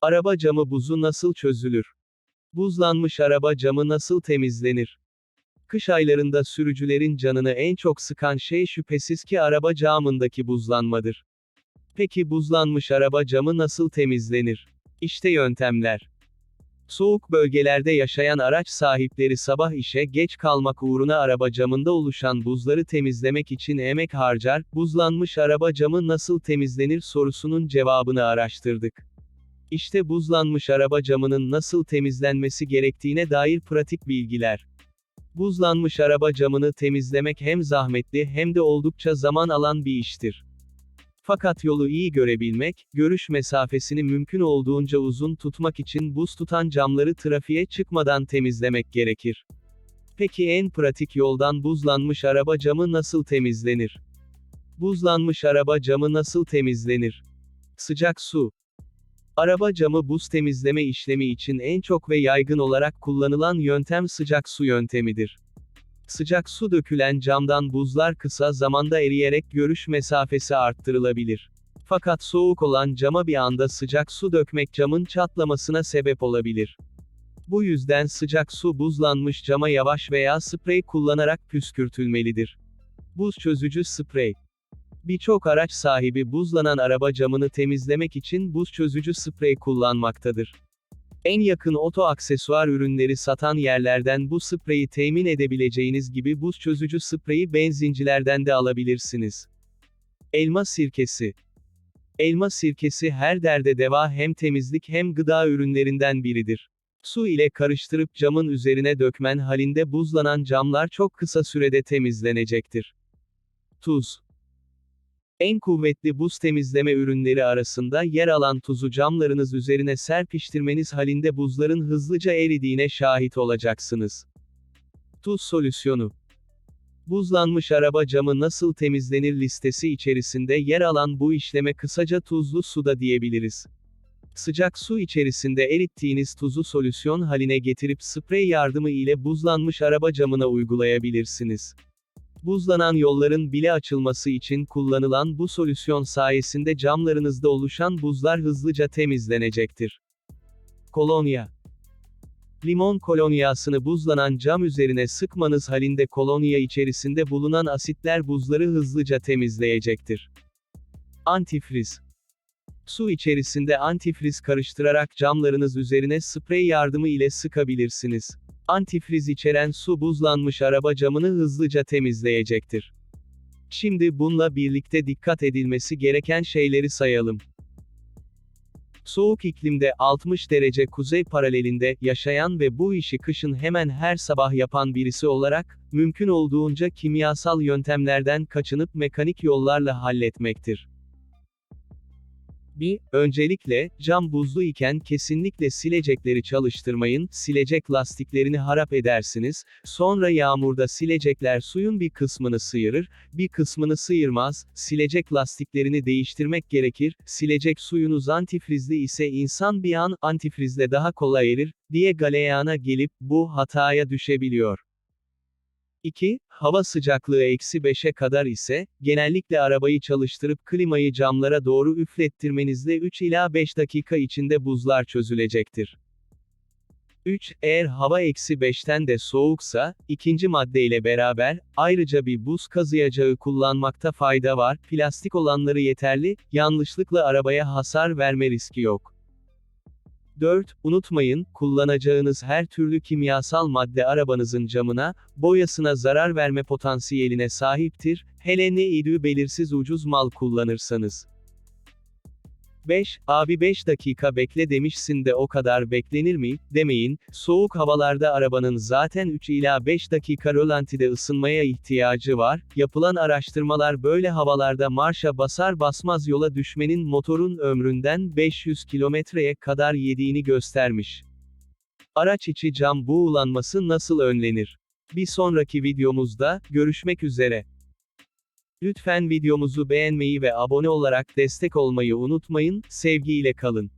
Araba camı buzu nasıl çözülür? Buzlanmış araba camı nasıl temizlenir? Kış aylarında sürücülerin canını en çok sıkan şey şüphesiz ki araba camındaki buzlanmadır. Peki buzlanmış araba camı nasıl temizlenir? İşte yöntemler. Soğuk bölgelerde yaşayan araç sahipleri sabah işe geç kalmak uğruna araba camında oluşan buzları temizlemek için emek harcar, buzlanmış araba camı nasıl temizlenir sorusunun cevabını araştırdık. İşte buzlanmış araba camının nasıl temizlenmesi gerektiğine dair pratik bilgiler. Buzlanmış araba camını temizlemek hem zahmetli hem de oldukça zaman alan bir iştir. Fakat yolu iyi görebilmek, görüş mesafesini mümkün olduğunca uzun tutmak için buz tutan camları trafiğe çıkmadan temizlemek gerekir. Peki en pratik yoldan buzlanmış araba camı nasıl temizlenir? Buzlanmış araba camı nasıl temizlenir? Sıcak su. Araba camı buz temizleme işlemi için en çok ve yaygın olarak kullanılan yöntem sıcak su yöntemidir. Sıcak su dökülen camdan buzlar kısa zamanda eriyerek görüş mesafesi arttırılabilir. Fakat soğuk olan cama bir anda sıcak su dökmek camın çatlamasına sebep olabilir. Bu yüzden sıcak su buzlanmış cama yavaş veya sprey kullanarak püskürtülmelidir. Buz çözücü sprey. Birçok araç sahibi buzlanan araba camını temizlemek için buz çözücü sprey kullanmaktadır. En yakın oto aksesuar ürünleri satan yerlerden bu spreyi temin edebileceğiniz gibi buz çözücü spreyi benzincilerden de alabilirsiniz. Elma sirkesi. Elma sirkesi her derde deva hem temizlik hem gıda ürünlerinden biridir. Su ile karıştırıp camın üzerine dökmen halinde buzlanan camlar çok kısa sürede temizlenecektir. Tuz. En kuvvetli buz temizleme ürünleri arasında yer alan tuzu camlarınız üzerine serpiştirmeniz halinde buzların hızlıca eridiğine şahit olacaksınız. Tuz solüsyonu. Buzlanmış araba camı nasıl temizlenir listesi içerisinde yer alan bu işleme kısaca tuzlu suda diyebiliriz. Sıcak su içerisinde erittiğiniz tuzu solüsyon haline getirip sprey yardımı ile buzlanmış araba camına uygulayabilirsiniz. Buzlanan yolların bile açılması için kullanılan bu solüsyon sayesinde camlarınızda oluşan buzlar hızlıca temizlenecektir. Kolonya Limon kolonyasını buzlanan cam üzerine sıkmanız halinde kolonya içerisinde bulunan asitler buzları hızlıca temizleyecektir. Antifriz Su içerisinde antifriz karıştırarak camlarınız üzerine sprey yardımı ile sıkabilirsiniz. Antifriz içeren su buzlanmış araba camını hızlıca temizleyecektir. Şimdi bununla birlikte dikkat edilmesi gereken şeyleri sayalım. Soğuk iklimde 60 derece kuzey paralelinde yaşayan ve bu işi kışın hemen her sabah yapan birisi olarak, mümkün olduğunca kimyasal yöntemlerden kaçınıp mekanik yollarla halletmektir. 1. Öncelikle, cam buzlu iken kesinlikle silecekleri çalıştırmayın, silecek lastiklerini harap edersiniz, sonra yağmurda silecekler suyun bir kısmını sıyırır, bir kısmını sıyırmaz, silecek lastiklerini değiştirmek gerekir, silecek suyunuz antifrizli ise insan bir an, antifrizle daha kolay erir, diye galeyana gelip, bu hataya düşebiliyor. 2. Hava sıcaklığı eksi 5'e kadar ise, genellikle arabayı çalıştırıp klimayı camlara doğru üflettirmenizle 3 ila 5 dakika içinde buzlar çözülecektir. 3. Eğer hava eksi 5'ten de soğuksa, ikinci maddeyle beraber, ayrıca bir buz kazıyacağı kullanmakta fayda var, plastik olanları yeterli, yanlışlıkla arabaya hasar verme riski yok. 4. Unutmayın, kullanacağınız her türlü kimyasal madde arabanızın camına, boyasına zarar verme potansiyeline sahiptir, hele ne idüğü belirsiz ucuz mal kullanırsanız. 5. Abi 5 dakika bekle demişsin de o kadar beklenir mi, demeyin, soğuk havalarda arabanın zaten 3 ila 5 dakika rölantide ısınmaya ihtiyacı var, yapılan araştırmalar böyle havalarda marşa basar basmaz yola düşmenin motorun ömründen 500 kilometreye kadar yediğini göstermiş. Araç içi cam buğulanması nasıl önlenir? Bir sonraki videomuzda, görüşmek üzere. Lütfen videomuzu beğenmeyi ve abone olarak destek olmayı unutmayın, sevgiyle kalın.